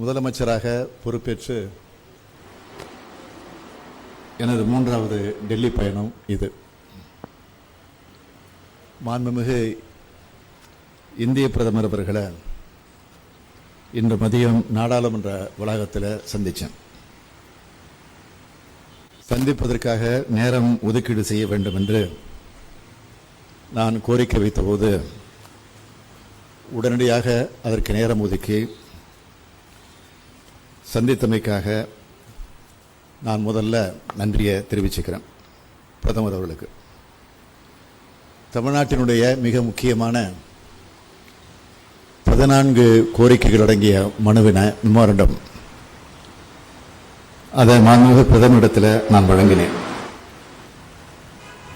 முதலமைச்சராக பொறுப்பேற்று எனது மூன்றாவது டெல்லி பயணம் இது. மாண்புமிகு இந்திய பிரதமர் அவர்களை இன்று மதியம் நாடாளுமன்ற வளாகத்தில் சந்தித்தேன். சந்திப்பதற்காக நேரம் ஒதுக்கீடு செய்ய வேண்டும் என்று நான் கோரிக்கை வைத்தபோது உடனடியாக அதற்கு நேரம் ஒதுக்கி சந்தித்தமைக்காக நான் முதல்ல நன்றியை தெரிவிச்சுக்கிறேன் பிரதமர் அவர்களுக்கு. தமிழ்நாட்டினுடைய மிக முக்கியமான பதினான்கு கோரிக்கைகள் அடங்கிய மனுவின மெமோரண்டம் அதை மாண்புமிகு பிரதமரிடத்தில் நான் வழங்கினேன்.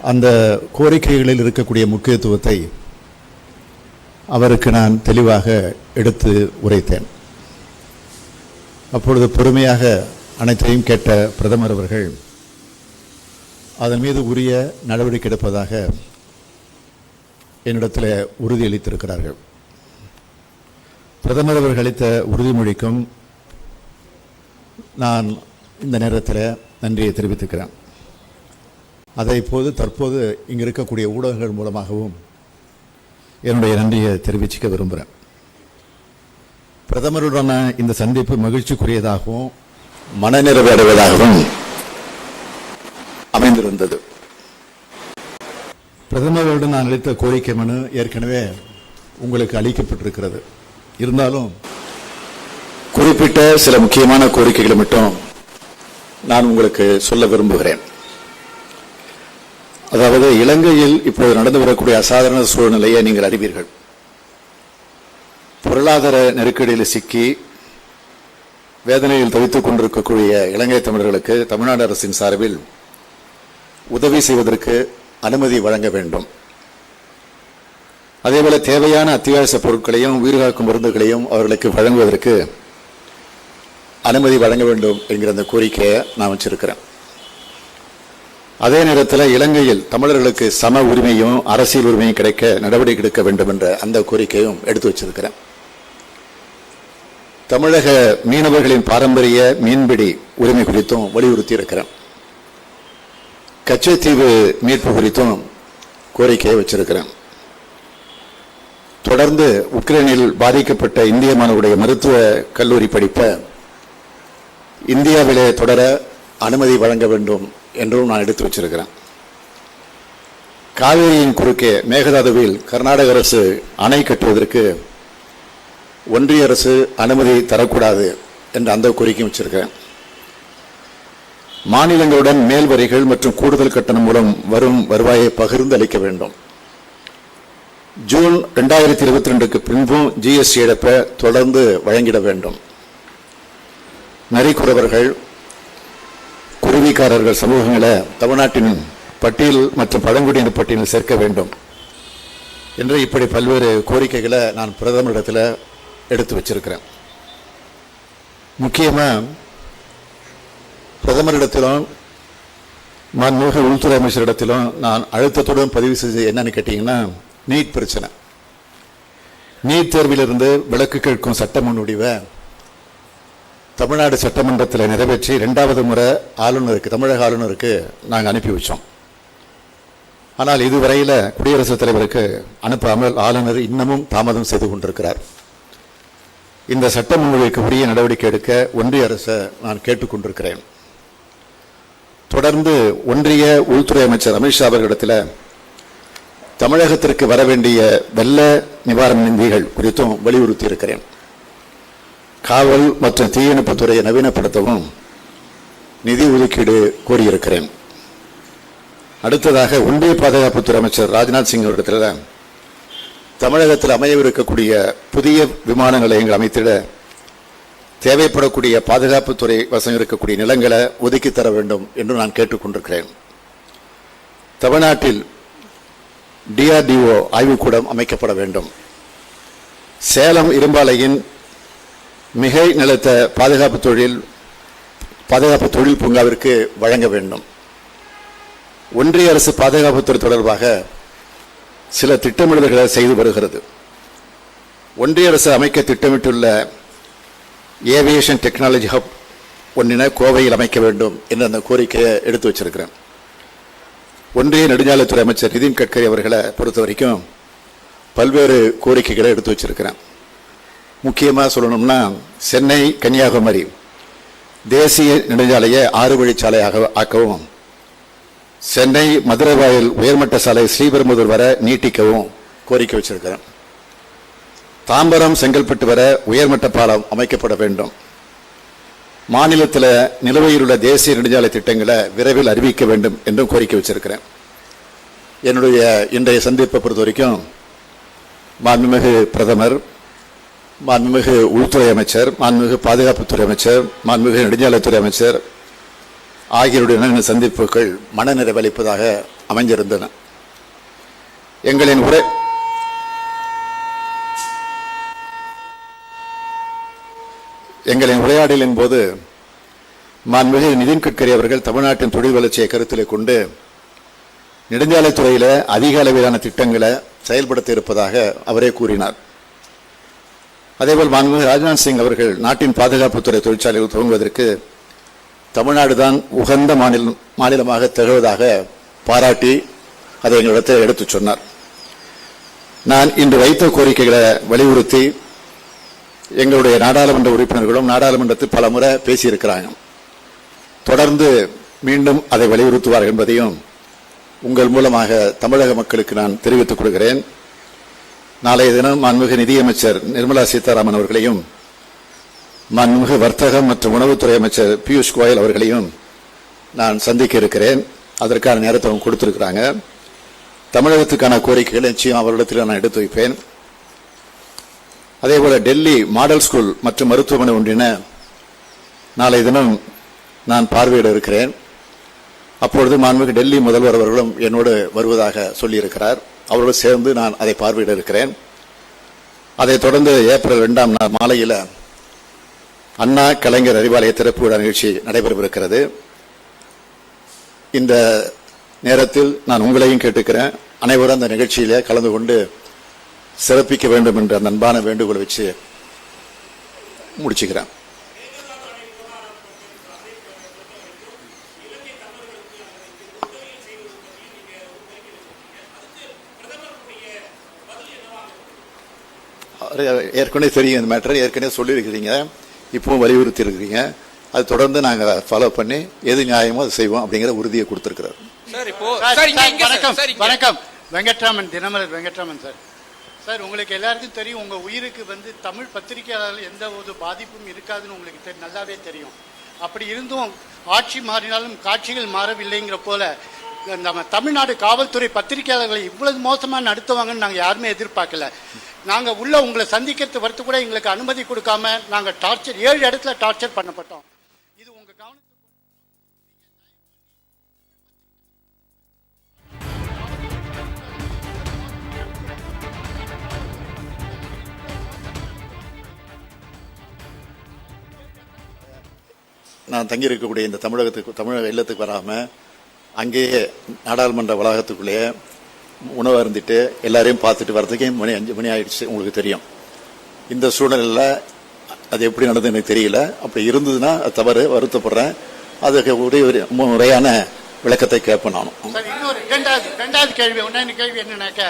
அந்த கோரிக்கைகளில் இருக்கக்கூடிய முக்கியத்துவத்தை அவருக்கு நான் தெளிவாக எடுத்து உரைத்தேன். அப்பொழுது பொறுமையாக அனைத்தையும் கேட்ட பிரதமர் அவர்கள் அதன் மீது உரிய நடவடிக்கை எடுப்பதாக என்னிடத்தில் உறுதியளித்திருக்கிறார்கள் பிரதமர் அவர்கள் அளித்த உறுதிமொழிக்கும் நான் இந்த நேரத்தில் நன்றியை தெரிவித்துக்கிறேன். அதை இப்போது தற்போது இங்கே இருக்கக்கூடிய ஊடகங்கள் மூலமாகவும் என்னுடைய நன்றியை தெரிவிச்சுக்க விரும்புகிறேன். பிரதமருடனான இந்த சந்திப்பு மகிழ்ச்சிக்குரியதாகவும் மனநிறைவு அடைவதாகவும் அமைந்திருந்தது. பிரதமருடன் நான் அளித்த கோரிக்கை மனு ஏற்கனவே உங்களுக்கு அளிக்கப்பட்டிருக்கிறது. இருந்தாலும் குறிப்பிட்ட சில முக்கியமான கோரிக்கைகளை மட்டும் நான் உங்களுக்கு சொல்ல விரும்புகிறேன். அதாவது இலங்கையில் இப்போது நடந்து வரக்கூடிய அசாதாரண சூழ்நிலையை நீங்கள் அறிவீர்கள். பொருளாதார நெருக்கடியில் சிக்கி வேதனையில் தவித்துக் கொண்டிருக்கக்கூடிய இலங்கை தமிழர்களுக்கு தமிழ்நாடு அரசின் சார்பில் உதவி செய்வதற்கு அனுமதி வழங்க வேண்டும். அதேபோல தேவையான அத்தியாவசிய பொருட்களையும் உயிர்காக்கும் மருந்துகளையும் அவர்களுக்கு வழங்குவதற்கு அனுமதி வழங்க வேண்டும் என்கிற அந்த கோரிக்கையை நான் வச்சிருக்கிறேன். அதே நேரத்தில் இலங்கையில் தமிழர்களுக்கு சம உரிமையும் அரசியல் உரிமையும் கிடைக்க நடவடிக்கை எடுக்க வேண்டும் என்ற அந்த கோரிக்கையும் எடுத்து வச்சிருக்கிறேன். தமிழக மீனவர்களின் பாரம்பரிய மீன்பிடி உரிமை குறித்தும் வலியுறுத்தி இருக்கிறேன் கச்சத்தீவு மீட்பு குறித்தும் கோரிக்கையை வச்சிருக்கிறேன் தொடர்ந்து உக்ரைனில் பாதிக்கப்பட்ட இந்திய மாணவருடைய மருத்துவ கல்லூரி படிப்பை இந்தியாவிலே தொடர அனுமதி வழங்க வேண்டும் என்றும் நான் எடுத்து வச்சிருக்கிறேன். காவேரியின் குறுக்கே மேகதாதுவில் கர்நாடக அரசு அணை கட்டுவதற்கு ஒன்றிய அரசு அனுமதி தரக்கூடாது என்று அந்த கோரிக்கையும் வச்சிருக்கேன். மாநிலங்களுடன் மேல் வரிகள் மற்றும் கூடுதல் கட்டணம் மூலம் வரும் வருவாயை பகிர்ந்து அளிக்க வேண்டும். ஜூன் ரெண்டாயிரத்தி இருபத்தி ரெண்டுக்கு பின்பும் ஜிஎஸ்டி இழப்பை தொடர்ந்து வழங்கிட வேண்டும். நரிக்குறவர்கள் குருவிக்காரர்கள் சமூகங்களை தமிழ்நாட்டின் பட்டியல் மற்றும் பழங்குடியினர் பட்டியலில் சேர்க்க வேண்டும். என்று இப்படி பல்வேறு கோரிக்கைகளை நான் பிரதமரிடத்தில் எடுத்து வச்சிருக்கிறேன். முக்கியமாக பிரதமரிடத்திலும் மாண்புமிகு உள்துறை அமைச்சரிடத்திலும் நான் அழுத்தத்துடன் பதிவு செய்து என்னன்னு கேட்டிங்கன்னா நீட் பிரச்சனை. நீட் தேர்விலிருந்து விலக்கு கேட்கும் சட்ட முன்வடிவை தமிழ்நாடு சட்டமன்றத்தில் நிறைவேற்றி ரெண்டாவது முறை ஆளுநருக்கு தமிழக ஆளுநருக்கு நாங்கள் அனுப்பி வச்சோம். ஆனால் இதுவரையில் குடியரசுத் தலைவருக்கு அனுப்பாமல் ஆளுநர் இன்னமும் தாமதம் செய்து கொண்டிருக்கிறார். இந்த சட்ட முன்வைக்கு உரிய நடவடிக்கை எடுக்க ஒன்றிய அரசை நான் கேட்டுக்கொண்டிருக்கிறேன். தொடர்ந்து ஒன்றிய உள்துறை அமைச்சர் அமித்ஷா அவர்களிடத்தில் தமிழகத்திற்கு வர வேண்டிய வெள்ள நிவாரண நிதிகள் குறித்தும் வலியுறுத்தி இருக்கிறேன். காவல் மற்றும் தீயணைப்புத்துறையை நவீனப்படுத்தவும் நிதி ஒதுக்கீடு கோரியிருக்கிறேன். அடுத்ததாக ஒன்றிய பாதுகாப்புத்துறை அமைச்சர் ராஜ்நாத் சிங் அவரிடத்தில் தமிழகத்தில் அமையவிருக்கக்கூடிய புதிய விமான நிலையங்கள் அமைத்திட தேவைப்படக்கூடிய பாதுகாப்புத்துறை வசம் இருக்கக்கூடிய நிலங்களை ஒதுக்கி தர வேண்டும் என்று நான் கேட்டுக்கொண்டிருக்கிறேன். தமிழ்நாட்டில் டிஆர்டிஓ ஆய்வுக்கூடம் அமைக்கப்பட வேண்டும். சேலம் இரும்பாலையின் மிகை நிலத்த பாதுகாப்பு தொழில் பாதுகாப்பு தொழில் பூங்காவிற்கு வழங்க வேண்டும். ஒன்றிய அரசு பாதுகாப்புத்துறை தொடர்பாக சில திட்டமிடல்களை செய்து வருகிறது. ஒன்றிய அரசு அமைக்க திட்டமிட்டுள்ள ஏவியேஷன் டெக்னாலஜி ஹப் ஒன்றின கோவையில் அமைக்க வேண்டும் என்ற அந்த கோரிக்கையை எடுத்து வச்சிருக்கிறேன். ஒன்றிய நெடுஞ்சாலைத்துறை அமைச்சர் நிதின் கட்கரி அவர்களை பொறுத்த வரைக்கும் பல்வேறு கோரிக்கைகளை எடுத்து வச்சிருக்கிறேன். முக்கியமாக சொல்லணும்னா சென்னை கன்னியாகுமரி தேசிய நெடுஞ்சாலையை ஆறு வழிச்சாலையாக ஆக்கவும் சென்னை மதுரை வாயில் உயர்மட்ட சாலை ஸ்ரீபெரும்புதூர் வர நீட்டிக்கவும் கோரிக்கை வச்சிருக்கிறேன். தாம்பரம் செங்கல்பட்டு வர உயர்மட்ட பாலம் அமைக்கப்பட வேண்டும். மாநிலத்தில் நிலுவையில் உள்ள தேசிய நெடுஞ்சாலை திட்டங்களை விரைவில் அறிவிக்க வேண்டும் என்றும் கோரிக்கை வச்சிருக்கிறேன். என்னுடைய இன்றைய சந்திப்பை பொறுத்த வரைக்கும் மாண்புமிகு பிரதமர் மாண்புமிகு உள்துறை அமைச்சர் மாண்புமிகு பாதுகாப்புத்துறை அமைச்சர் மாண்புமிகு நெடுஞ்சாலைத்துறை அமைச்சர் ஆகியோருடன் இந்த சந்திப்புகள் மனநிறைவளிப்பதாக அமைஞ்சிருந்தன. எங்களின் உரை எங்களின் உரையாடலின் போது மாண்புமிகு நிதின் கட்கரி அவர்கள் தமிழ்நாட்டின் தொழில் வளர்ச்சியை கருத்தில் கொண்டு நெடுஞ்சாலைத்துறையில் அதிக அளவிலான திட்டங்களை செயல்படுத்த இருப்பதாக அவரே கூறினார். அதேபோல் மாண்புமிகு ராஜ்நாத் சிங் அவர்கள் நாட்டின் பாதுகாப்புத்துறை தொழிற்சாலைகள் துவங்குவதற்கு தமிழ்நாடு தான் உகந்த மாநிலம் மாநிலமாக திகழ்வதாக பாராட்டி அதை எங்களிடத்தில் எடுத்துச் சொன்னார். நான் இன்று வைத்த கோரிக்கைகளை வலியுறுத்தி எங்களுடைய நாடாளுமன்ற உறுப்பினர்களும் நாடாளுமன்றத்தில் பல முறை பேசியிருக்கிறாங்க. தொடர்ந்து மீண்டும் அதை வலியுறுத்துவார்கள் என்பதையும் உங்கள் மூலமாக தமிழக மக்களுக்கு நான் தெரிவித்துக் கொள்கிறேன். நாளைய தினம் மாண்புமிகு நிதியமைச்சர் நிர்மலா சீதாராமன் அவர்களையும் மாண்புமிகு வர்த்தகம் மற்றும் உணவுத்துறை அமைச்சர் பியூஷ் கோயல் அவர்களையும் நான் சந்திக்க இருக்கிறேன். அதற்கான நேரத்தை அவங்க கொடுத்திருக்கிறாங்க. தமிழகத்துக்கான கோரிக்கைகளை நிச்சயம் அவர்களிடத்தில் நான் எடுத்து வைப்பேன். அதேபோல டெல்லி மாடல் ஸ்கூல் மற்றும் மருத்துவமனை ஒன்றின நாளை தினம் நான் பார்வையிட இருக்கிறேன். அப்பொழுது மாண்புமிகு டெல்லி முதல்வர் அவர்களும் என்னோடு வருவதாக சொல்லியிருக்கிறார். அவரோடு சேர்ந்து நான் அதை பார்வையிட இருக்கிறேன். அதைத் தொடர்ந்து ஏப்ரல் இரண்டாம் நாள் மாலையில் அண்ணா கலைஞர் அறிவாலய திறப்பு விழா நிகழ்ச்சி நடைபெறவிருக்கிறது. இந்த நேரத்தில் நான் உங்களையும் கேட்டுக்கிறேன். அனைவரும் அந்த நிகழ்ச்சியிலே கலந்து கொண்டு சிறப்பிக்க வேண்டும் என்ற அந்த அன்பான வேண்டுகோளை வச்சு முடிச்சுக்கிறேன். ஏற்கனவே தெரியும் இந்த மேட்டர் ஏற்கனவே சொல்லியிருக்கிறீங்க. இப்பவும் வலியுறுத்தி இருக்கிறீங்க அது தொடர்ந்து நாங்கள் ஃபாலோ பண்ணி எது நியாயமோ அதை செய்வோம் அப்படிங்கிற உறுதியை கொடுத்திருக்கிறார். வணக்கம். வணக்கம். வெங்கட்ராமன் தினமலர் வெங்கட்ராமன் சார். சார் உங்களுக்கு எல்லாருக்கும் தெரியும் உங்க உயிருக்கு வந்து தமிழ் பத்திரிகையாளர்கள் எந்த ஒரு பாதிப்பும் இருக்காதுன்னு உங்களுக்கு தெரி- நல்லாவே தெரியும். அப்படி இருந்தும் ஆட்சி மாறினாலும் காட்சிகள் மாறவில்லைங்கிற போல நம்ம தமிழ்நாடு காவல்துறை பத்திரிகையாளர்களை இவ்வளவு மோசமா நடத்துவாங்கன்னு நாங்க யாருமே எதிர்பார்க்கல. நாங்கள் உள்ள உங்களை சந்திக்கிறது வரத்து கூட எங்களுக்கு அனுமதி கொடுக்காம நாங்கள் டார்ச்சர் ஏழு இடத்துல டார்ச்சர் பண்ணப்பட்டோம். இது உங்கள் கவனத்துக்கு நான் தங்கியிருக்கக்கூடிய இந்த தமிழகத்துக்கு தமிழக இல்லத்துக்கு வராமல் அங்கேயே நாடாளுமன்ற வளாகத்துக்குள்ளேயே உணவு அருந்திட்டு எல்லாரையும் பார்த்துட்டு வர்றதுக்கே மணி அஞ்சு மணி ஆயிடுச்சு உங்களுக்கு தெரியும். இந்த சூழ்நிலையில் அது எப்படி நடந்தது எனக்கு தெரியல. அப்படி இருந்ததுன்னா அது தவறு வருத்தப்படுறேன். அதுக்கு உரிய ஒரு முறையான விளக்கத்தை கேட்பேன் நானும். ரெண்டாவது இன்னொரு கேள்வி ஒன்றாவது கேள்வி என்னன்னாக்க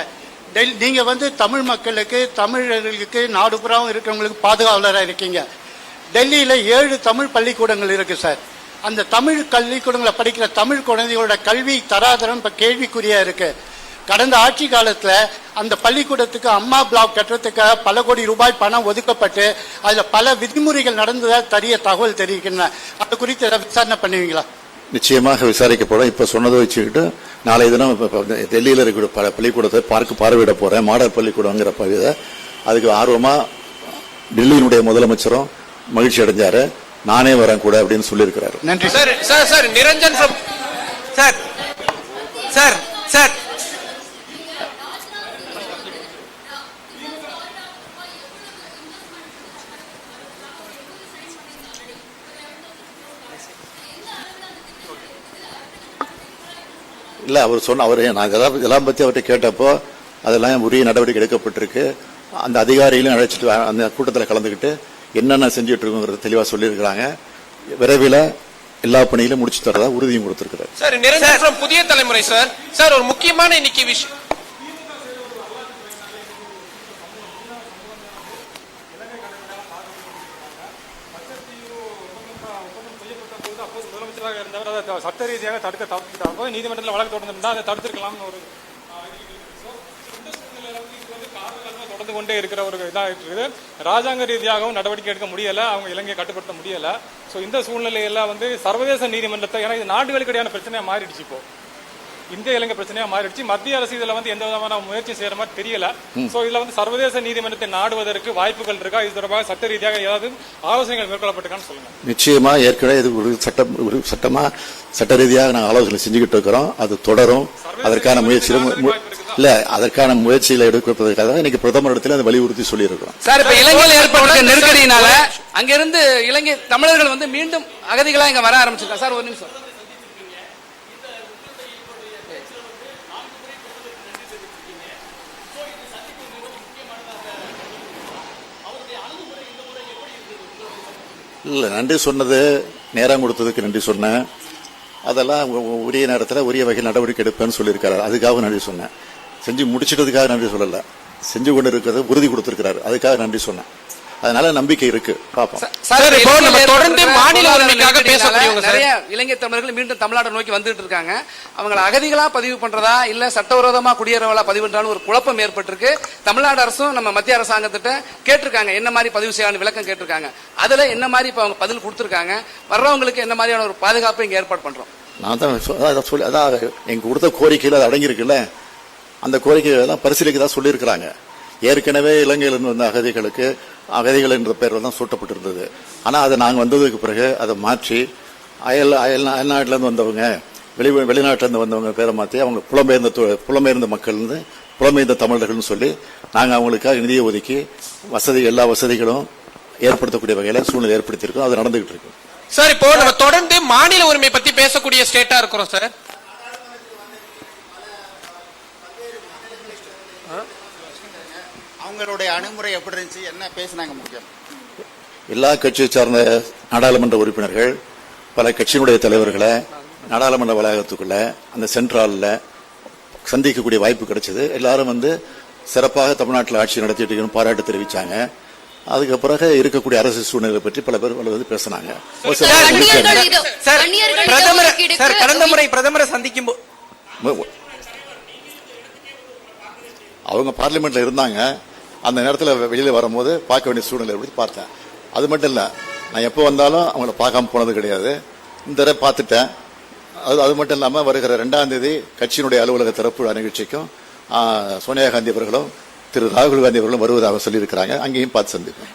டெல் நீங்க வந்து தமிழ் மக்களுக்கு தமிழர்களுக்கு நாடுபுறம் இருக்கிறவங்களுக்கு பாதுகாவலராக இருக்கீங்க. டெல்லியில் ஏழு தமிழ் பள்ளிக்கூடங்கள் இருக்கு சார். அந்த தமிழ் கல்விக்கூடங்களை படிக்கிற தமிழ் குழந்தைகளோட கல்வி தராதரம் இப்போ கேள்விக்குறியா இருக்குது கடந்த ஆட்சி காலத்துல அந்த பள்ளிக்கூடத்துக்கு அம்மா பிளாக் கட்டுறதுக்காக பல கோடி ரூபாய் பணம் ஒதுக்கப்பட்டு அதுல பல விதிமுறைகள் நடந்ததா தெரிய தகவல் தெரிவிக்கின்றன. அது குறித்து ஏதாவது விசாரணை பண்ணுவீங்களா? நிச்சயமாக விசாரிக்கப்படும் இப்ப சொன்னதை வச்சுக்கிட்டு நாளை தினம் இப்ப- டெல்லியில் இருக்கிற பல பள்ளிக்கூடத்தை பார்க்க பார்வையிட போறேன். மாடல் பள்ளிக்கூடங்கிற பகுதியை அதுக்கு ஆர்வமா டெல்லியினுடைய முதலமைச்சரும் மகிழ்ச்சி அடைஞ்சாரு. நானே வரேன் கூட அப்படின்னு சொல்லியிருக்கிறாரு. நன்றி. Sir sir sir Niranjan sir sir sir இல்ல அவர் சொன்ன அவர் நான் இதெல்லாம் இதெல்லாம் பத்தி அவர்கிட்ட கேட்டப்போ அதெல்லாம் உரிய நடவடிக்கை எடுக்கப்பட்டிருக்கு. அந்த அதிகாரிகளையும் அழைச்சிட்டு அந்த கூட்டத்தில் கலந்துக்கிட்டு என்னென்ன செஞ்சுட்டு இருக்கோங்கிறத தெளிவா சொல்லியிருக்கிறாங்க. விரைவில் எல்லா பணியிலும் முடிச்சு தரதா உறுதியும் கொடுத்திருக்கிறார். சார் புதிய தலைமுறை சார். சார் ஒரு முக்கியமான இன்னைக்கு விஷயம் முதலமைச்சராக இருந்தவர் அதை த- சட்ட ரீதியாக தடுக்க தவிர்த்துட்டாங்க. நீதிமன்றத்தில் வழக்கு தொடர்ந்து அதை தடுத்துருக்கலாம்னு ஒரு தொடர்ந்து கொண்டே இருக்கிற ஒரு இதாக இருக்குது ராஜாங்க ரீதியாகவும் நடவடிக்கை எடுக்க முடியலை. அவங்க இலங்கையை கட்டுப்படுத்த முடியலை. ஸோ இந்த சூழ்நிலையெல்லாம் வந்து சர்வதேச நீதிமன்றத்தை ஏன்னா இது நாடுகளுக்கிடையான பிரச்சனையாக மாறிடுச்சு இப்போ. இந்திய இலங்கை பிரச்சனையா மாறிடுச்சு. மத்திய அரசு இதுல வந்து எந்த விதமான முயற்சி செய்யற மாதிரி தெரியல. சோ இதுல வந்து சர்வதேச நீதிமன்றத்தை நாடுவதற்கு வாய்ப்புகள் இருக்கா? இது தொடர்பாக சட்ட ரீதியாக ஏதாவது ஆலோசனைகள் மேற்கொள்ளப்பட்டிருக்கான்னு சொல்லுங்க. நிச்சயமா ஏற்கனவே இது சட்டம் சட்டமா சட்ட ரீதியாக நாங்கள் ஆலோசனை செஞ்சுக்கிட்டு இருக்கிறோம். அது தொடரும். அதற்கான முயற்சியிலும் இல்ல அதற்கான முயற்சிகளை எடுப்பதற்காக தான் இன்னைக்கு பிரதமர் இடத்துல அதை வலியுறுத்தி சொல்லியிருக்கிறோம். சார் இப்ப இலங்கையில் ஏற்பட்டிருக்க நெருக்கடியினால அங்கிருந்து இலங்கை தமிழர்கள் வந்து மீண்டும் அகதிகளா இங்க வர ஆரம்பிச்சிருக்காங்க. சார் ஒரு நிமிஷம். இல்லை நன்றி சொன்னது நேரம் கொடுத்ததுக்கு நன்றி சொன்னேன். அதெல்லாம் உரிய நேரத்தில் உரிய வகை நடவடிக்கை எடுப்பேன்னு சொல்லியிருக்காரு. அதுக்காக நன்றி சொன்னேன். செஞ்சு முடிச்சிட்டதுக்காக நன்றி சொல்லலை. செஞ்சு கொண்டு இருக்கிறது உறுதி கொடுத்துருக்கிறாரு. அதுக்காக நன்றி சொன்னேன். அதனால நம்பிக்கை இருக்கு. பார்ப்போம் சார், இப்போ இலங்கையில் நம்ம தொடர்ந்து மாநில உரிமைக்காக பேசக்கூடியவங்க சார். நிறைய இலங்கை தமிழர்கள் மீண்டும் தமிழ்நாடு நோக்கி வந்துட்டு இருக்காங்க. அவங்கள அகதிகளா பதிவு பண்றதா இல்ல சட்டவிரோதமா குடியேறவளா பதிவு பண்றான்னு ஒரு குழப்பம் ஏற்பட்டிருக்கு. தமிழ்நாடு அரசும் நம்ம மத்திய அரசாங்கத்திட்ட கேட்டிருக்காங்க என்ன மாதிரி பதிவு செய்யலாம்னு விளக்கம் கேட்டிருக்காங்க. அதுல என்ன மாதிரி இப்ப அவங்க பதில் கொடுத்திருக்காங்க. வர்றவங்களுக்கு என்ன மாதிரியான ஒரு பாதுகாப்பு இங்க ஏற்பாடு பண்றோம். நான் தான் சொல்லி அதான் எங்க கொடுத்த கோரிக்கையில் அது அடங்கியிருக்குல்ல. அந்த கோரிக்கையை தான் பரிசீலிக்க தான் சொல்லியிருக்கிறாங்க. ஏற்கனவே இலங்கையிலிருந்து வந்த அகதிகளுக்கு அகதிகள் என்ற பெயரில் தான் சூட்டப்பட்டிருந்தது. ஆனால் அதை நாங்கள் வந்ததுக்கு பிறகு அதை மாற்றி அயல் அயல் அயல்நாட்டிலேருந்து வந்தவங்க வெளி வெளிநாட்டிலேருந்து வந்தவங்க பேரை மாற்றி அவங்க புலம்பெயர்ந்த புலம்பெயர்ந்த மக்கள்னு புலம்பெயர்ந்த தமிழர்கள்னு சொல்லி நாங்கள் அவங்களுக்காக நிதியை ஒதுக்கி வசதி எல்லா வசதிகளும் ஏற்படுத்தக்கூடிய வகையில் சூழ்நிலை ஏற்படுத்தியிருக்கோம். அது நடந்துகிட்டு இருக்கு. சார் இப்போ நம்ம தொடர்ந்து மாநில உரிமை பத்தி பேசக்கூடிய ஸ்டேட்டா இருக்கிறோம் சார். அவங்களுடைய அணுகுமுறை எப்படி இருந்துச்சு? என்ன பேசுனாங்க முக்கியம்? எல்லா கட்சியை சார்ந்த நாடாளுமன்ற உறுப்பினர்கள் பல கட்சியினுடைய தலைவர்களை நாடாளுமன்ற வளாகத்துக்குள்ள அந்த சென்ட்ராலில் சந்திக்கக்கூடிய வாய்ப்பு கிடைச்சது. எல்லாரும் வந்து சிறப்பாக தமிழ்நாட்டில் ஆட்சி நடத்திட்டு பாராட்டு தெரிவிச்சாங்க. அதுக்கு பிறகு இருக்கக்கூடிய அரசு சூழ்நிலை பற்றி பல பேர் வந்து பேசினாங்க. கடந்த முறை பிரதமரை சந்திக்கும் அவங்க பார்லிமெண்ட்ல இருந்தாங்க. அந்த நேரத்தில் வெளியில் வரும்போது பார்க்க வேண்டிய சூழ்நிலை எப்படி பார்த்தேன். அது மட்டும் இல்லை நான் எப்போ வந்தாலும் அவங்கள பார்க்காம போனது கிடையாது. இந்த தடவை பார்த்துட்டேன். அது அது மட்டும் இல்லாமல் வருகிற ரெண்டாம் தேதி கட்சியினுடைய அலுவலக திறப்பு நிகழ்ச்சிக்கும் சோனியா காந்தி அவர்களும் திரு ராகுல் காந்தி அவர்களும் வருவதாக சொல்லியிருக்கிறாங்க. அங்கேயும் பார்த்து சந்திப்பேன்